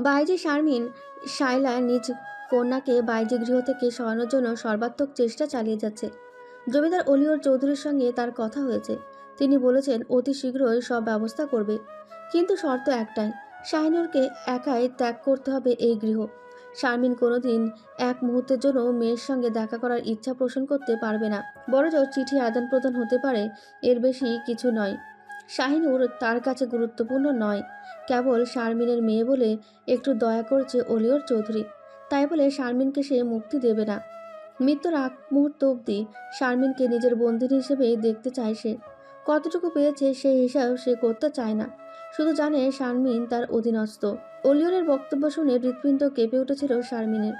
বাইজি শারমিন শাইলা নিজ কন্যাকে বাইজি গৃহ থেকে সরানোর জন্য সর্বাত্মক চেষ্টা চালিয়ে যাচ্ছে। জমিদার অলিওর চৌধুরীর সঙ্গে তার কথা হয়েছে। তিনি বলেছেন, অতি শীঘ্রই সব ব্যবস্থা করবে। কিন্তু শর্ত একটাই, শাহিনুরকে একাই ত্যাগ করতে হবে এই গৃহ। শারমিন কোনোদিন এক মুহূর্তের জন্য মেয়ের সঙ্গে দেখা করার ইচ্ছা পোষণ করতে পারবে না। বড়জোর চিঠি আদান প্রদান হতে পারে, এর বেশি কিছু নয়। শাহিনুর তার কাছে গুরুত্বপূর্ণ নয়। কেবল শারমিনের মেয়ে বলে একটু দয়া করছে অলিওর চৌধুরী। তাই বলে শারমিনকে সে মুক্তি দেবে না। মৃত্যুর আগ মুহূর্ত অবধি শারমিনকে নিজের বন্দিনী হিসেবেই দেখতে চায় সে। কতটুকু পেয়েছে সেই হিসাব সে করতে চায় না। শুধু জানে শারমিন তার অধীনস্থ। অলিয়রের বক্তব্য শুনে হৃৎপিণ্ড কেঁপে উঠেছিল শারমিনের।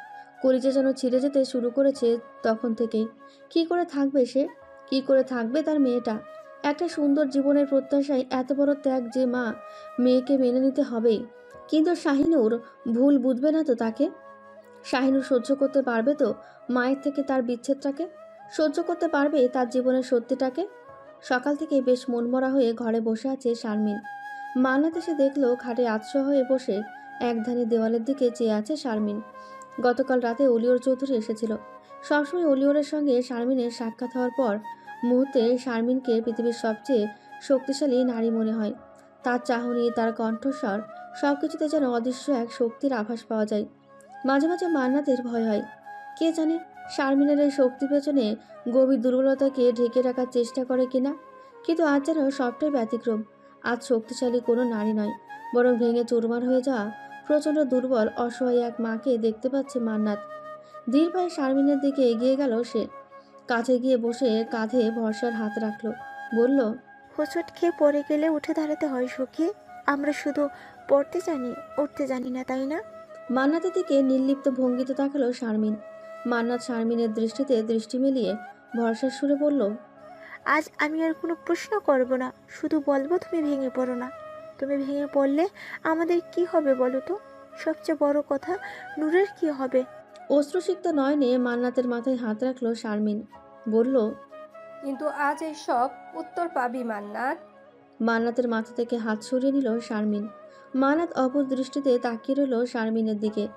কলিজা যেন ছিঁড়ে যেতে শুরু করেছে তখন থেকেই। কি করে থাকবে সে? কি করে থাকবে তার মেয়েটা? একটা সুন্দর জীবনের প্রত্যাশায় এত বড় ত্যাগ যে মা মেয়েকে মেনে নিতে হবেই। কিন্তু শাহিনুর ভুল বুঝবে না তো তাকে? শাহিনুর সহ্য করতে পারবে তো মায়ের থেকে তার বিচ্ছেদটাকে? সহ্য করতে পারবে তার জীবনের সত্যিটাকে? সকাল থেকে বেশ মনমরা হয়ে ঘরে বসে আছে শারমিন। মান্নাত এসে দেখল খাটে আতশো হয়ে বসে একধানি দেওয়ালের দিকে চেয়ে আছে শারমিন। গতকাল রাতে অলিওর চৌধুরী এসেছিল। সবসময় অলিওরের সঙ্গে শারমিনের সাক্ষাৎ হওয়ার পর মুহূর্তে শারমিনকে পৃথিবীর সবচেয়ে শক্তিশালী নারী মনে হয়। তার চাহনি, তার কণ্ঠস্বর সব কিছুতে যেন অদৃশ্য এক শক্তির আভাস পাওয়া যায়। মাঝে মাঝে মান্নাতের ভয় হয়। কে জানে শারমিনের এই শক্তি পেছনে গভীর দুর্বলতাকে ঢেকে রাখার চেষ্টা করে কিনা? কিন্তু আজ যেন সবটাই ব্যতিক্রম। আজ শক্তিশালী কোনো নারী নয়, বরং ভেঙে চুরমার হয়ে যাওয়া প্রচণ্ড দুর্বল, অসহায় এক মাকে দেখতে পাচ্ছে মান্নাত। ধীর শারমিনের দিকে এগিয়ে গেল সে। কাছে গিয়ে বসে কাঁধে ভরসার হাত রাখল। বলল হোঁচট খেয়ে পড়ে গেলে উঠে দাঁড়াতে হয় সখী। আমরা শুধু পড়তে জানি উঠতে জানি না তাই না? মান্নাতের দিকে নির্লিপ্ত ভঙ্গিতে তাকালো শারমিন। মান্নাত শারমিনের দৃষ্টিতে দৃষ্টি মিলিয়ে ভরসার সুরে বলল আজ আমি আর কোনো প্রশ্ন করব না শুধু বলব তুমি ভেঙে পড়ো না। তুমি ভেঙে পড়লে আমাদের কি হবে বলো তো? সবচেয়ে বড় কথা নূরের কি হবে? অশ্রুসিক্ত নয়নে মান্নাতের মাথায় হাত রাখল শারমিন। বলল কিন্তু আজ এসব উত্তর পাবি মান্নাত? মান্নাতের মাথা থেকে হাত সরিয়ে নিল শারমিন। মান্নাত অপর দৃষ্টিতে তাকিয়ে রইল শারমিনের দিকে।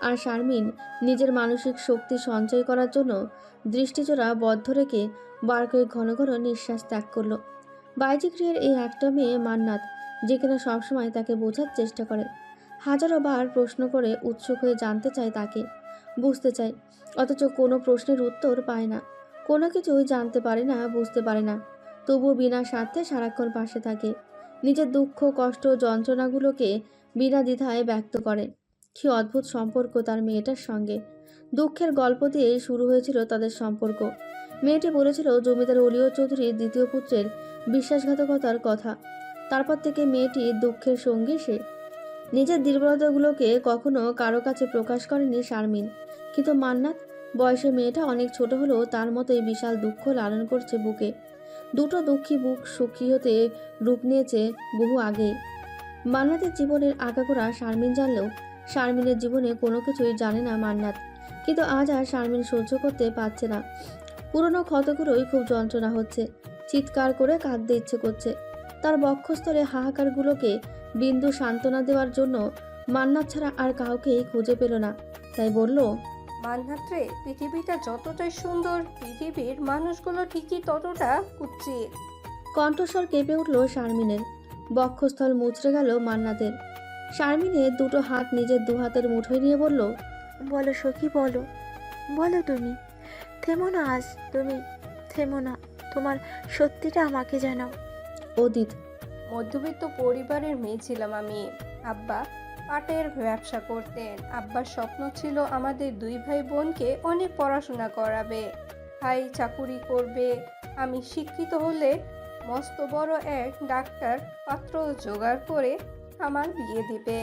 আর শারমিন নিজের মানসিক শক্তি সঞ্চয় করার জন্য দৃষ্টিজোড়া বদ্ধ রেখে বার করে ঘন ঘন নিঃশ্বাস ত্যাগ করল। বাইজি গৃহের এই একটা মেয়ে মান্নাত যে কিনা সবসময় তাকে বোঝার চেষ্টা করে। হাজারো বার প্রশ্ন করে উৎসুক হয়ে জানতে চায় তাকে। বুঝতে চায় অথচ কোনো প্রশ্নের উত্তর পায় না। কোনো কিছুই জানতে পারে না, বুঝতে পারে না। তবুও বিনা স্বার্থে সারাক্ষণ পাশে থাকে। নিজের দুঃখ, কষ্ট, যন্ত্রণাগুলোকে বিনা দ্বিধায় ব্যক্ত করে। কি অদ্ভুত সম্পর্ক তার মেয়েটার সঙ্গে। দুঃখের গল্প দিয়ে শুরু হয়েছিল তাদের সম্পর্ক। মেয়েটি বলেছিল, জমিদার অলিও চৌধুরীর দ্বিতীয় পুত্রের বিশ্বাসঘাতকতার কথা। তারপর থেকে মেয়েটি দুঃখের সঙ্গী সে। নিজের দুর্বলতাগুলোকে কখনো কারও কাছে প্রকাশ করেনি শারমিন। কিন্তু মান্নাত, বয়সে মেয়েটা অনেক ছোট হলেও তার মতোই বিশাল দুঃখ লালন করছে বুকে। দুটো দুঃখী বুক সুখী হতে রূপ নিয়েছে বহু আগে। মান্নাতের জীবনের আগাগোড়া শারমিন জানলেও শারমিনের জীবনে কোনো কিছুই জানে না মান্নাত। কিন্তু আজ আর শারমিন সহ্য করতে পারছে না। পুরনো ক্ষতগুলোই খুব যন্ত্রণা হচ্ছে। চিৎকার করে কাঁদতে ইচ্ছে করছে। তার বক্ষস্থলে হাহাকারগুলোকে বিন্দু সান্ত্বনা দেওয়ার জন্য মান্নাত ছাড়া আর কাউকেই খুঁজে পেল না। তাই বলল মান্নাত পৃথিবীটা যতটাই সুন্দর পৃথিবীর মানুষগুলো ঠিকই ততটা কুচ্ছিত কণ্ঠস্বর কেঁপে উঠল শারমিনের। বক্ষস্থল মুচড়ে গেল মান্নাতের। শারমিনের দুটো হাত নিজের দু হাতের মুঠোয় নিয়ে বলল বলো সখী বলো। বলো তুমি। থেমো না আজ তুমি থেমো না। তোমার সত্যিটা আমাকে জানাও। অদিত মধ্যবিত্ত পরিবারের মেয়ে ছিলাম আমি। আব্বা পাটের ব্যবসা করতেন। আব্বার স্বপ্ন ছিল আমাদের দুই ভাই বোনকে অনেক পড়াশোনা করাবে। ভাই চাকুরি করবে। আমি শিক্ষিত হলে মস্ত বড় এক ডাক্তার পাত্র জোগাড় করে আমার বিয়ে দিবে।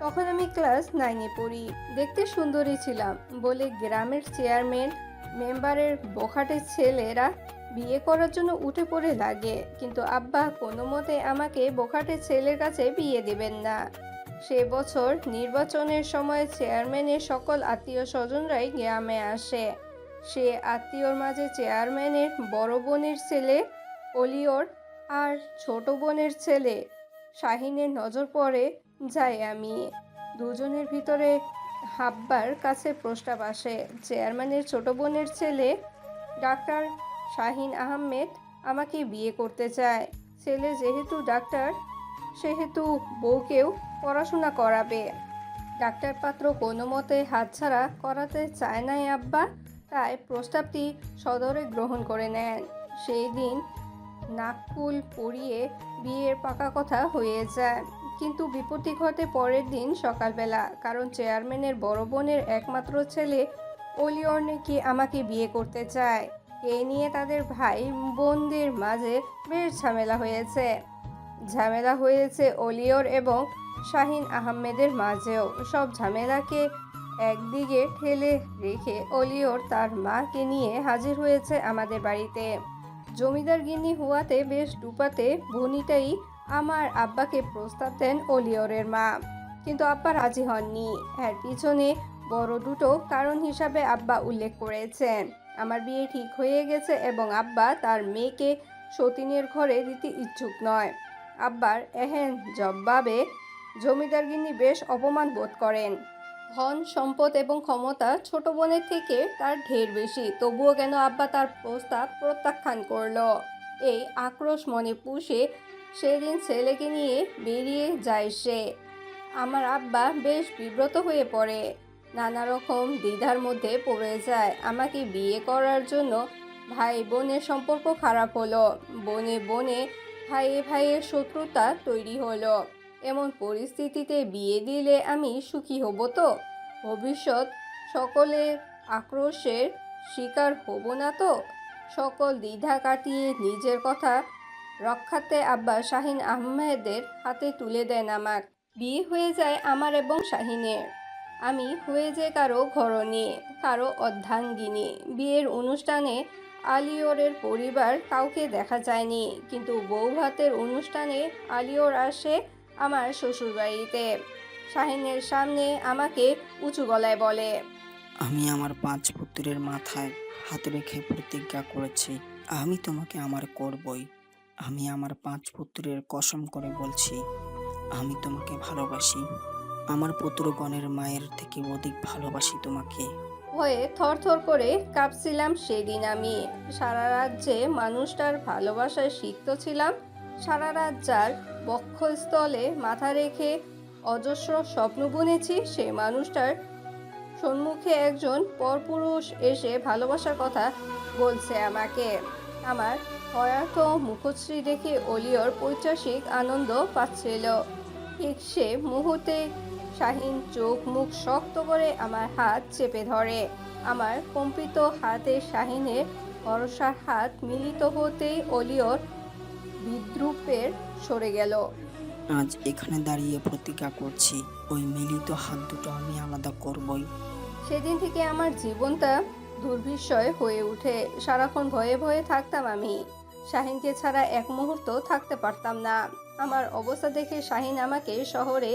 তখন আমি ক্লাস নাইনে পড়ি। দেখতে সুন্দরী ছিলাম বলে গ্রামের চেয়ারম্যান মেম্বারের বোখাটের ছেলেরা বিয়ে করার জন্য উঠে পড়ে লাগে। কিন্তু আব্বা কোনো মতে আমাকে বোখাটের ছেলের কাছে বিয়ে দেবেন না। সে বছর নির্বাচনের সময় চেয়ারম্যানের সকল আত্মীয় স্বজনরাই গ্রামে আসে। সে আত্মীয়র মাঝে চেয়ারম্যানের বড় বোনের ছেলে, অলিওর আর ছোট বোনের ছেলে। শাহিনের নজর পড়ে, যাই আমি। দুজনের ভিতরে হাব্বার কাছে প্রস্তাব আসে। চেয়ারম্যানের ছোট বোনের ছেলে, ডাক্তার শাহিন আহমেদ আমাকে বিয়ে করতে চায়। ছেলে যেহেতু ডাক্তার সেহেতু বউকেও পড়াশোনা করাবে। ডাক্তার পাত্র কোনো মতে হাতছাড়া করাতে চায় নাই আব্বা, তাই প্রস্তাবটি সদরে গ্রহণ করে নেন। সেই দিন নাকফুল পরিয়ে বিয়ের পাকা কথা হয়ে যায়। কিন্তু বিপত্তি ঘটে পরের দিন সকালবেলা, কারণ চেয়ারম্যানের বড় বোনের একমাত্র ছেলে অলিওর নাকি আমাকে বিয়ে করতে চায়? এ নিয়ে তাদের ভাই বোনদের মাঝে বেশ ঝামেলা হয়েছে। ঝামেলা হয়েছে অলিওর এবং শাহিন আহমেদের মাঝেও। সব ঝামেলাকে একদিকে ঠেলে রেখে অলিওর তার মাকে নিয়ে হাজির হয়েছে আমাদের বাড়িতে। জমিদার গিন্নি হওয়াতে বেশ ডুপাতে বনিটাই আমার আব্বাকে প্রস্তাব দেন অলিওরের মা। কিন্তু আব্বা রাজি হননি। এর পিছনে বড় দুটো কারণ হিসাবে আব্বা উল্লেখ করেছেন। আমার বিয়ে ঠিক হয়ে গেছে এবং আব্বা তার মেয়েকে সতীনের ঘরে দিতে ইচ্ছুক নয়। আব্বার এহেন জবাবে জমিদার গিন্নি বেশ অপমান বোধ করেন। ধন, সম্পদ এবং ক্ষমতা ছোট বোনের থেকে তার ঢের বেশি, তবুও কেন আব্বা তার প্রস্তাব প্রত্যাখ্যান করল? এই আক্রোশ মনে পুষে সেদিন ছেলেকে নিয়ে বেরিয়ে যায় সে। আমার আব্বা বেশ বিব্রত হয়ে পড়ে। নানা রকম দ্বিধার মধ্যে পড়ে যায়। আমাকে বিয়ে করার জন্য ভাই বোনের সম্পর্ক খারাপ হলো। বনে বনে ভাইয়ে ভাইয়ের শত্রুতা তৈরি হলো। এমন পরিস্থিতিতে বিয়ে দিলে আমি সুখী হব তো? ভবিষ্যৎ সকলের আক্রোশের শিকার হব না তো? সকল দ্বিধা কাটিয়ে নিজের কথা রক্ষাতে আব্বা শাহিন আহমেদের হাতে তুলে দেন আমার বিয়ে হয়ে যায় আমার এবং শাহিনের। আমি হয়ে যে কারও ঘরণী, কারও অর্ধাঙ্গিনী। বিয়ের অনুষ্ঠানে আলিওরের পরিবার কাউকে দেখা যায়নি, কিন্তু বউ ভাতের অনুষ্ঠানে আলিওর আসে আমার শ্বশুরবাড়িতে। শাহিনের সামনে আমাকে উঁচু গলায় বলে, আমি আমার পাঁচ পুত্রের মাথায় হাত রেখে প্রতিজ্ঞা করেছি। আমি তোমাকে আমার করবই। আমি আমার পাঁচ পুত্রের কসম করে বলছি, আমি তোমাকে ভালোবাসি। আমার পুত্রগণের মায়ের থেকে অধিক ভালোবাসি তোমাকে। হয়ে থরথর করে কাঁপছিলাম সেদিন আমি। সারা রাত যে মানুষটার ভালোবাসায় সিক্ত ছিলাম। সারা রাত যার বক্ষস্থলে মাথা রেখে অজস্র স্বপ্ন বুনেছি, সে মানুষটার সম্মুখে একজন পরপুরুষ এসে ভালোবাসার কথা বলছে আমাকে। আমার হয়ার্থ মুখশ্রী দেখে অলিয়র পৈচাসিক আনন্দ পাচ্ছিল। ঠিক সে মুহূর্তে শাহিন চোখ মুখ শক্ত করে আমার হাত চেপে ধরে। আমার কম্পিত হাতে শাহিনের ভরসার হাত মিলিত হতেই অলিওর বিদ্রুপের সরে গেল। আজ এখানে দাঁড়িয়ে প্রতিজ্ঞা করছি ওই মিলিত হাত দুটো আমি আলাদা করবই। সেদিন থেকে আমার জীবনটা দুর্বিষয় হয়ে ওঠে সারাক্ষণ ভয়ে ভয়ে থাকতাম আমি। শাহিনকে ছাড়া এক মুহূর্ত থাকতে পারতাম না। আমার অবস্থা দেখে শাহিন আমাকে শহরে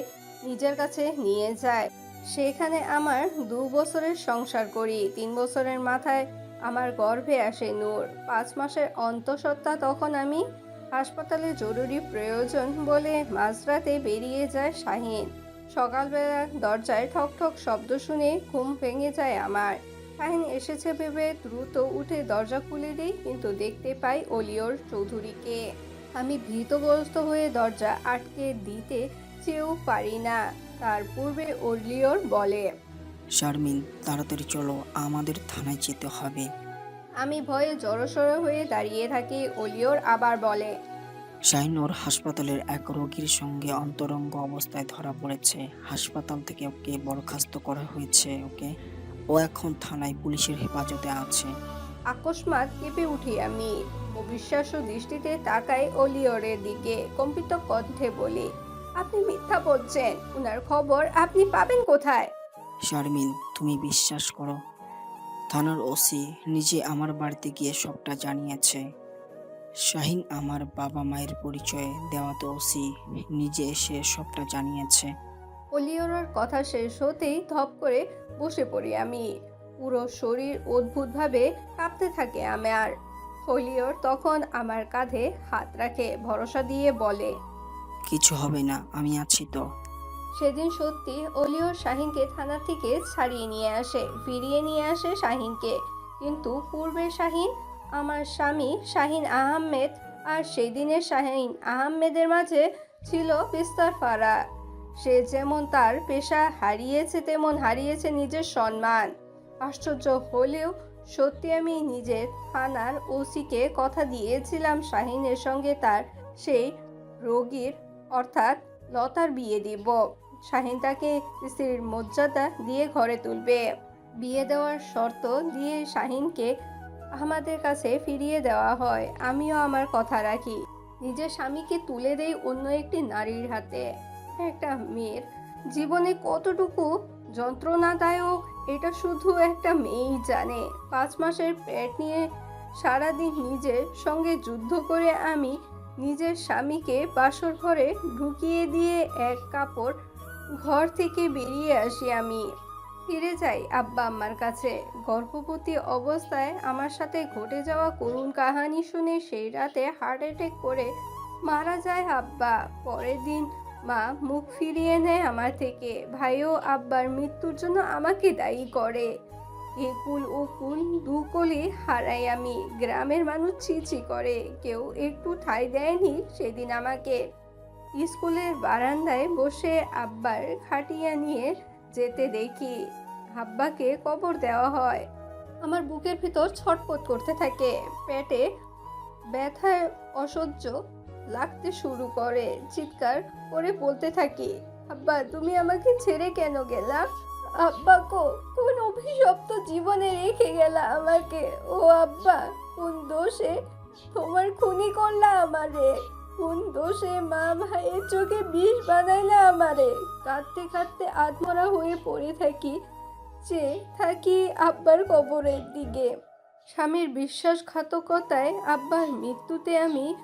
নিজের কাছে নিয়ে যায়। সেখানে আমার দু বছরের সংসার করি, তিন বছরের মাথায় আমার গর্ভে আসে নূর। পাঁচ মাসের অন্তঃসত্ত্বা তখন আমি হাসপাতালে জরুরি প্রয়োজন বলে মাঝরাতে বেরিয়ে যায় শাহিন। সকালবেলা দরজায় ঠক ঠক শব্দ শুনে ঘুম ভেঙে যায় আমার। শাহিন এসেছে ভেবে দ্রুত উঠে দরজা খুলে দিই, কিন্তু দেখতে পাই অলিওর চৌধুরীকে। আমি ভীতগ্রস্ত হয়ে দরজা আটকে দিতে চেয়েও পারি না। তার পূর্বে অলিওর বলে শারমিন তাড়াতাড়ি চলো আমাদের থানায় যেতে হবে। আমি ভয়ে জড়সড় হয়ে দাঁড়িয়ে থাকি অলিওর আবার বলে শাহিনুর হাসপাতালের এক রোগীর সঙ্গে অন্তরঙ্গ অবস্থায় ধরা পড়েছে। হাসপাতাল থেকে ওকে বরখাস্ত করা হয়েছে ওকে? ও এখন থানায় পুলিশের হেফাজতে আছে। আকস্মাৎ কেঁপে উঠি আমি। অবিশ্বাস্য দৃষ্টিতে তাকাই অলিওরের দিকে কম্পিত কণ্ঠে বলি আপনি মিথ্যা বলছেন। ওনার খবর আপনি পাবেন কোথায়? শারমিন তুমি বিশ্বাস করো থানার ওসি নিজে আমার বাড়িতে গিয়ে সবটা জানিয়েছে। শাহিন আমার বাবা মায়ের পরিচয় দেওয়াতে ওসি নিজে এসে সবটা জানিয়েছে। অলিওরার কথা শেষ হতেই ধপ করে বসে পড়ি আমি। পুরো শরীর অদ্ভুতভাবে কাঁপতে থাকে আমার। অলিওর তখন আমার কাঁধে হাত রাখে ভরসা দিয়ে বলে কিছু হবে না, আমি আছি তো। সেদিন সত্যি অলিওর শাহিনকে থানা থেকে ছাড়িয়ে নিয়ে আসে, ফিরিয়ে নিয়ে আসে শাহিনকে। কিন্তু পূর্বের শাহিন, আমার স্বামী শাহিন আহমেদ আর সেই দিনের শাহিন আহমেদের মাঝে ছিল বিস্তার ফারাক। সে যেমন তার পেশা হারিয়েছে, তেমন হারিয়েছে নিজের সম্মান। আশ্চর্য হলেও সত্যি আমি নিজের থানার ওসিকে কথা দিয়েছিলাম শাহিনের সঙ্গে তার সেই রোগীর অর্থাৎ লতার বিয়ে দিব। শাহিন তাকে স্ত্রীর মর্যাদা দিয়ে ঘরে তুলবে। বিয়ে দেওয়ার শর্ত দিয়ে শাহিনকে আমাদের কাছে ফিরিয়ে দেওয়া হয়। আমিও আমার কথা রাখি। নিজের স্বামীকে তুলে দেই অন্য একটি নারীর হাতে। একটা মেয়ের জীবনে কতটুকু যন্ত্রণাদায়ক, এটা শুধু একটা মেয়েই জানে। পাঁচ মাসের পেট নিয়ে সারাদিন নিজের সঙ্গে যুদ্ধ করে আমি নিজের স্বামীকে বাসর ঘরে ঢুকিয়ে দিয়ে এক কাপড় ঘর থেকে বেরিয়ে আসি আমি। ফিরে যাই আব্বা আম্মার কাছে। গর্ভবতী অবস্থায় আমার সাথে ঘটে যাওয়া করুণ কাহানি শুনে সেই রাতে হার্ট অ্যাটাক করে মারা যায় আব্বা। পরের দিন মা মুখ ফিরিয়ে নেয় আমার থেকে। ভাইও আব্বার মৃত্যুর জন্য আমাকে দায়ী করে। এ কুল ও কুল দু কলি হারাই আমি। গ্রামের মানুষ ছিছি করে, কেউ একটু ঠাঁই দেয়নি সেদিন আমাকে। স্কুলের বারান্দায় বসে আব্বার খাটিয়া নিয়ে যেতে দেখি, আব্বাকে কবর দেওয়া হয়। আমার বুকের ভিতর ছটপট করতে থাকে, পেটে ব্যথায় অসহ্য লাগতে শুরু করে, চিৎকার করে বলতে থাকি, আব্বা, তুমি আমাকে ছেড়ে কেন গেলা? আব্বা, কো, কোন অভিশপ্ত জীবনে রেখে গেলা আমাকে? ও আব্বা, কোন দোষে? তোমার খুনি করলা আমারে। কোন দোষে মা ভাইয়ের চোখে বিষ বানাইলা আমারে? কাঁদতে কাঁদতে আত্মরা হয়ে পড়ে থাকি, যে থাকি আব্বার কবরের দিকে। স্বামীর বিশ্বাসঘাতকতায় আব্বার মৃত্যুতে আমি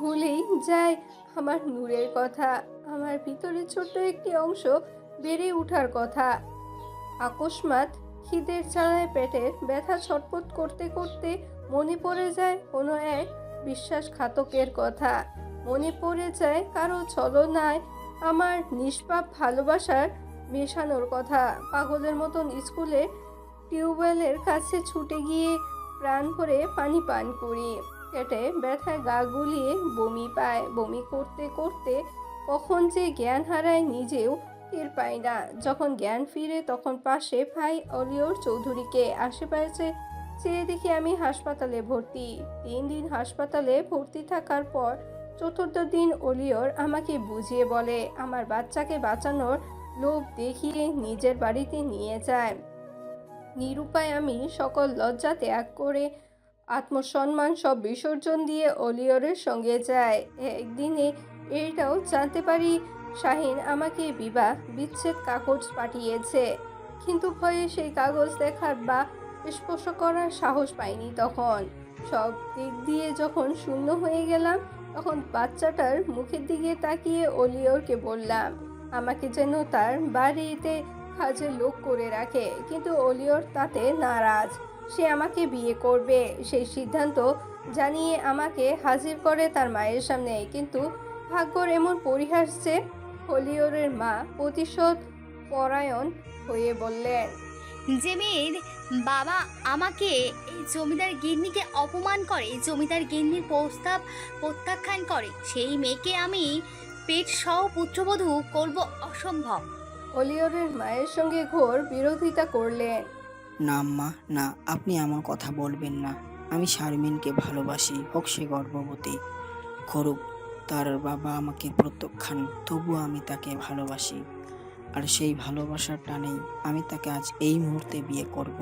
ভুলেই যাই আমার নূরের কথা। আমার ভিতরে ছোট্ট একটি অংশ বেড়ে ওঠার কথা। আকস্মাৎ খিদের চালায় পেটের ব্যথা ছটপট করতে করতে মনে পড়ে যায় কোনো এক বিশ্বাসঘাতকের কথা। মনে পড়ে যায় কারও ছলনায় আমার নিষ্পাপ ভালোবাসার মেশানোর কথা। পাগলের মতন স্কুলে টিউবওয়েলের কাছে ছুটে গিয়ে প্রাণ ভরে পানি পান করি। পেটে ব্যথায় গা গুলিয়ে বমি পায়। বমি করতে করতে কখন যে জ্ঞান হারায় নিজেও টের পাই না। যখন জ্ঞান ফিরে, তখন পাশে ভাই অলিওর চৌধুরীকে আশেপাশে চেয়ে দেখি আমি হাসপাতালে ভর্তি। তিন দিন হাসপাতালে ভর্তি থাকার পর চতুর্থ দিন অলিওর আমাকে বুঝিয়ে বলে, আমার বাচ্চাকে বাঁচানোর লোভ দেখিয়ে নিজের বাড়িতে নিয়ে যায়। নিরুপায় আমি সকল লজ্জা ত্যাগ করে আত্মসম্মান সব বিসর্জন দিয়ে অলিওরের সঙ্গে যায়। একদিনে এইটাও জানতে পারি শাহিন আমাকে বিবাহ বিচ্ছেদ কাগজ পাঠিয়েছে, কিন্তু ভয়ে সেই কাগজ দেখার বা স্পর্শ করার সাহস পাইনি তখন। সব দিক দিয়ে যখন শূন্য হয়ে গেলাম, তখন বাচ্চাটার মুখের দিকে তাকিয়ে অলিওরকে বললাম, আমাকে যেন তার বাড়িতে কাজের লোক করে রাখে। কিন্তু অলিওর তাতে নারাজ। সে আমাকে বিয়ে করবে। সেই সিদ্ধান্ত জানিয়ে আমাকে হাজির করে তার মায়ের সামনে। কিন্তু ভাগ্যর এমন পরিহাস যে হলিওরের মা প্রতিশোধ পরায়ণ হয়ে বললেন যে মেয়ের বাবা আমাকে এই জমিদার গিন্নিকে অপমান করে জমিদার গিন্নির প্রস্তাব প্রত্যাখ্যান করে। সেই মেয়েকে আমি পেট সহ পুত্রবধূ করব অসম্ভব। হলিওরের মায়ের সঙ্গে ঘোর বিরোধিতা করলেন। না মা না আপনি আমার কথা বলবেন না। আমি শারমিনকে ভালোবাসি হোক সে গর্ভবতী। করুক তার বাবা আমাকে প্রত্যাখ্যান তবুও আমি তাকে ভালোবাসি। আর সেই ভালোবাসার টানেই আমি তাকে আজ এই মুহূর্তে বিয়ে করব।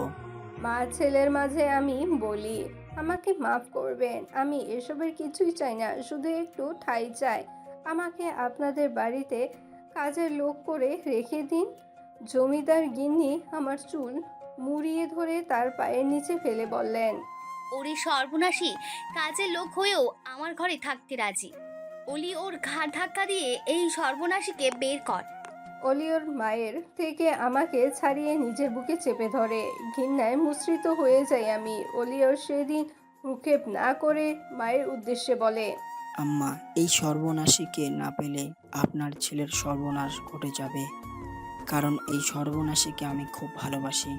মা ছেলের মাঝে আমি বলি আমাকে মাফ করবেন আমি এসবের কিছুই চাই না শুধু একটু ঠাই চাই। আমাকে আপনাদের বাড়িতে কাজের লোক করে রেখে দিন। জমিদার গিন্নি আমার চুল মুড়িয়ে ধরে তার পায়ের নিচে ফেলে বললেন ওরে সর্বনাশী কাজের লোক হয়েও আমার ঘরে থাকতে রাজি। অলি ওর ঘাড় ধাক্কা দিয়ে এই সর্বনাশীকে বের কর। অলিওর মায়ের থেকে আমাকে ছাড়িয়ে নিজের বুকে চেপে ধরে। ঘৃণায় মুশ্রিত হয়ে যাই আমি। অলিওর সেদিন ভ্রুক্ষেপ না করে মায়ের উদ্দেশ্যে বলে আম্মা এই সর্বনাশীকে না পেলে আপনার ছেলের সর্বনাশ ঘটে যাবে। কারণ এই সর্বনাশীকে আমি খুব ভালোবাসি।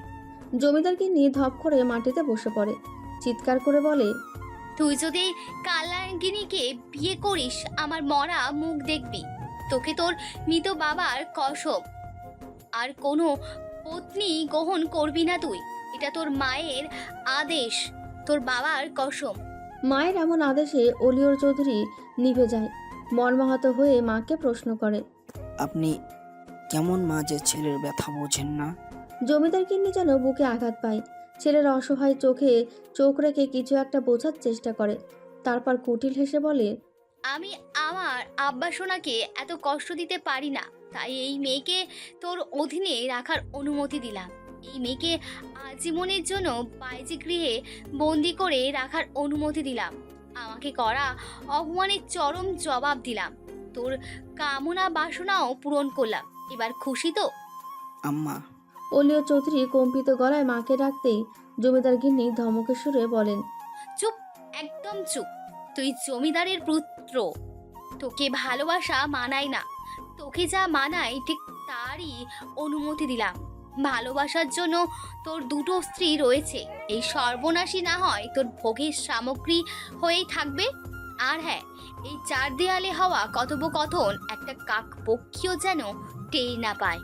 জমিদারকে নিয়ে ধপ করে মাটিতে বসে পড়ে। চিৎকার করে বলে তুই যদি কালাঙ্গিনীকে বিয়ে করিস আমার মরা মুখ দেখবি। তোকে তোর মৃত বাবার কসম। আর কোনো পত্নী গ্রহণ করবি না তুই। এটা তোর মায়ের আদেশ তোর বাবার কসম। মায়ের এমন আদেশে অলিয়র চৌধুরী নিভে যায়। মর্মাহত হয়ে মাকে প্রশ্ন করে। আপনি কেমন মা যে ছেলের ব্যথা বোঝেন না? জমিদার কিন্নি যেন বুকে আঘাত পায়। ছেলের অসহায় চোখে চোখ রেখে কিছু একটা বোঝার চেষ্টা করে। তারপর কুটিল হেসে বলে আমি আমার আব্বা সোনাকে এত কষ্ট দিতে পারি না। তাই এই মেয়েকে তোর অধীনে রাখার অনুমতি দিলাম। এই মেয়েকে আজীবনের জন্য বাইজি গৃহে বন্দি করে রাখার অনুমতি দিলাম। আমাকে করা অপমানের চরম জবাব দিলাম। তোর কামনা বাসনাও পূরণ করলাম। এবার খুশি তো? আম্মা অলিয় চৌধুরী কম্পিত গলায় মাকে ডাকতেই জমিদার গিন্নি ধমকে সুরে বলেন, চুপ, একদম চুপ। তুই জমিদারের পুত্র। তোকে ভালোবাসা মানায় না। তোকে যা মানায় ঠিক তারই অনুমতি দিলাম। ভালোবাসার জন্য তোর দুটো স্ত্রী রয়েছে। এই সর্বনাশী না হয় তোর ভোগের সামগ্রী হয়েই থাকবে। আর হ্যাঁ এই চার দেয়ালে হওয়া কথোপকথন একটা কাক পক্ষীও যেন টের না পায়।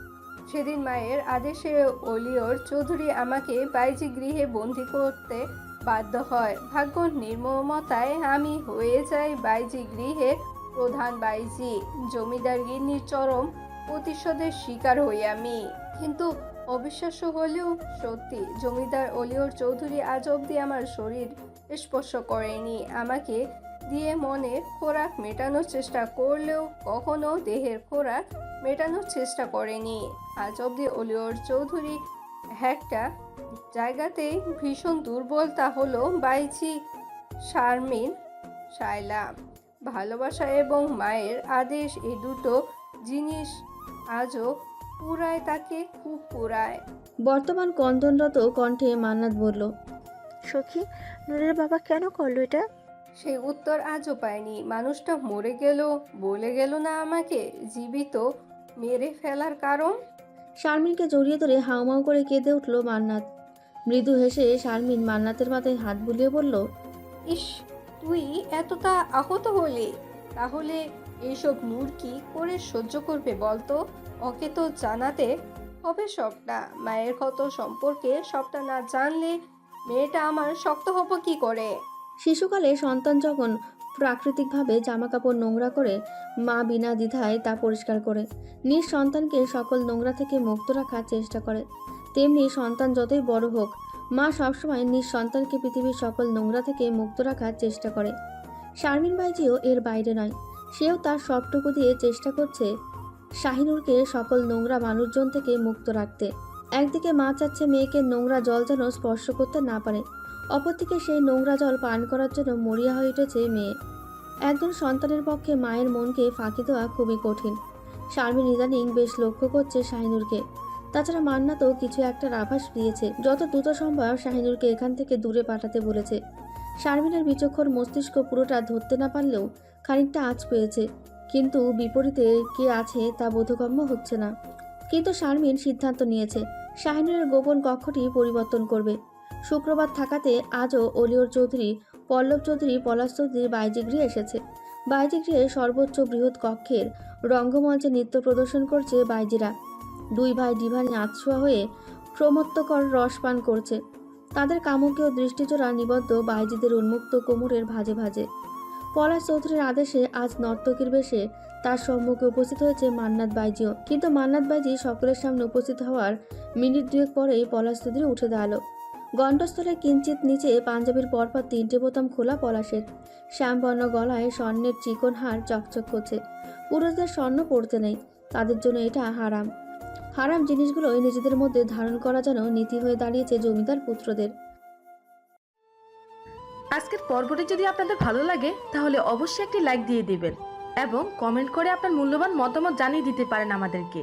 সেদিন মায়ের আদেশে অলিওর চৌধুরী আমাকে বাইজি গৃহে বন্দি করতে বাধ্য হয়। ভাগ্য নির্মমতায় আমি হয়ে যাই বাইজি গৃহের প্রধান বাইজি। জমিদার গিন্নির চরম প্রতিশোধের শিকার হই আমি। কিন্তু অবিশ্বাস্য হলেও সত্যি, জমিদার অলিওর চৌধুরী আজ অবধি আমার শরীর স্পর্শ করেনি। আমাকে দিয়ে মনের খোরাক মেটানোর চেষ্টা করলেও কখনো দেহের খোরাক মেটানোর চেষ্টা করেনি। আজ অব্দি অলিওর চৌধুরী একটা জায়গাতেই ভীষণ দুর্বলতা হলো বাইচি শারমিন শায়লা। ভালোবাসা এবং মায়ের আদেশ এই দুটো জিনিস আজও পুরায় তাকে খুব পুরায়। বর্তমান কন্দনরত কণ্ঠে মান্নাত বলল সখী নূরের বাবা কেন করল এটা? সেই উত্তর আজও পায়নি। মানুষটা মরে গেল বলে গেল না আমাকে জীবিত মেরে ফেলার কারণ? শারমিনকে জড়িয়ে ধরে হাউমাউ করে কেঁদে উঠল মান্নাত। মৃদু হেসে শারমিন মান্নাতের মাথায় হাত বুলিয়ে বলল ইস তুই এতটা আহত হলে। তাহলে এইসব নূর কি করে সহ্য করবে বলতো? ওকে তো জানাতে হবে সবটা। মায়ের ক্ষত সম্পর্কে সবটা না জানলে মেয়েটা আমার শক্ত হব কি করে? শিশুকালে সন্তান যখন প্রাকৃতিকভাবে জামাকাপড় নোংরা করে মা বিনা দ্বিধায় তা পরিষ্কার করে। নিজ সন্তানকে সকল নোংরা থেকে মুক্ত রাখার চেষ্টা করে। তেমনি সন্তান যতই বড় হোক, মা সবসময় নিজ সন্তানকে পৃথিবীর সকল নোংরা থেকে মুক্ত রাখার চেষ্টা করে। শারমিন বাইজিও এর বাইরে নয়। সেও তার সবটুকু দিয়ে চেষ্টা করছে শাহিনুরকে সকল নোংরা মানুষজন থেকে মুক্ত রাখতে। একদিকে মা চাচ্ছে মেয়েকে নোংরা জল যেন স্পর্শ করতে না পারে। অপরদিকে সেই নোংরা জল পান করার জন্য মরিয়া হয়ে উঠেছে মেয়ে। একজন সন্তানের পক্ষে মায়ের মনকে ফাঁকি দেওয়া খুবই কঠিন। শারমিন ইদানিং বেশ লক্ষ্য করছে শাহিনুরকে। তাছাড়া মান্না তো কিছু একটার আভাস দিয়েছে, যত দ্রুত সম্ভব শাহিনুরকে এখান থেকে দূরে পাঠাতে বলেছে। শারমিনের বিচক্ষণ মস্তিষ্ক পুরোটা ধরতে না পারলেও খানিকটা আঁচ পেয়েছে। কিন্তু বিপরীতে কে আছে তা বোধগম্য হচ্ছে না। কিন্তু শারমিন সিদ্ধান্ত নিয়েছে, শাহিনুরের গোপন কক্ষটি পরিবর্তন করবে। শুক্রবার থাকাতে আজও অলিয়র চৌধুরী, পল্লব চৌধুরী, পলাশ চৌধুরী বাইজিগৃহে এসেছে। বাইজিগৃহে সর্বোচ্চ বৃহৎ কক্ষের রঙ্গমঞ্চে নৃত্য প্রদর্শন করছে বাইজিরা। দুই ভাই ডিভানে আতশোয়া হয়ে প্রমত্তকর রস পান করছে। তাদের কামকীয় দৃষ্টিজোড়া নিবদ্ধ বাইজিদের উন্মুক্ত কোমরের ভাজে ভাজে। পলাশ চৌধুরীর আদেশে আজ নর্তকীর বেশে তার সম্মুখে উপস্থিত হয়েছে মান্নাত বাইজিও। কিন্তু মান্নাত বাইজি সকলের সামনে উপস্থিত হওয়ার মিনিট দুয়েক পরেই পলাশ চৌধুরী উঠে দাঁড়াল। গণ্ডস্থলে কিঞ্চিত নিচে পাঞ্জাবির পরপর তিনটে বোতাম খোলা পলাশের। শ্যামবর্ণ গলায় স্বর্ণের চিকন হার চকচক করছে। পুরুষদের স্বর্ণ পড়তে নেই, তাদের জন্য এটা হারাম। হারাম জিনিসগুলোই নিজেদের মধ্যে ধারণ করা যেন নীতি হয়ে দাঁড়িয়েছে জমিদার পুত্রদের। আজকের পর্বটি যদি আপনাদের ভালো লাগে, তাহলে অবশ্যই একটি লাইক দিয়ে দিবেন এবং কমেন্ট করে আপনার মূল্যবান মতামত জানিয়ে দিতে পারেন আমাদেরকে।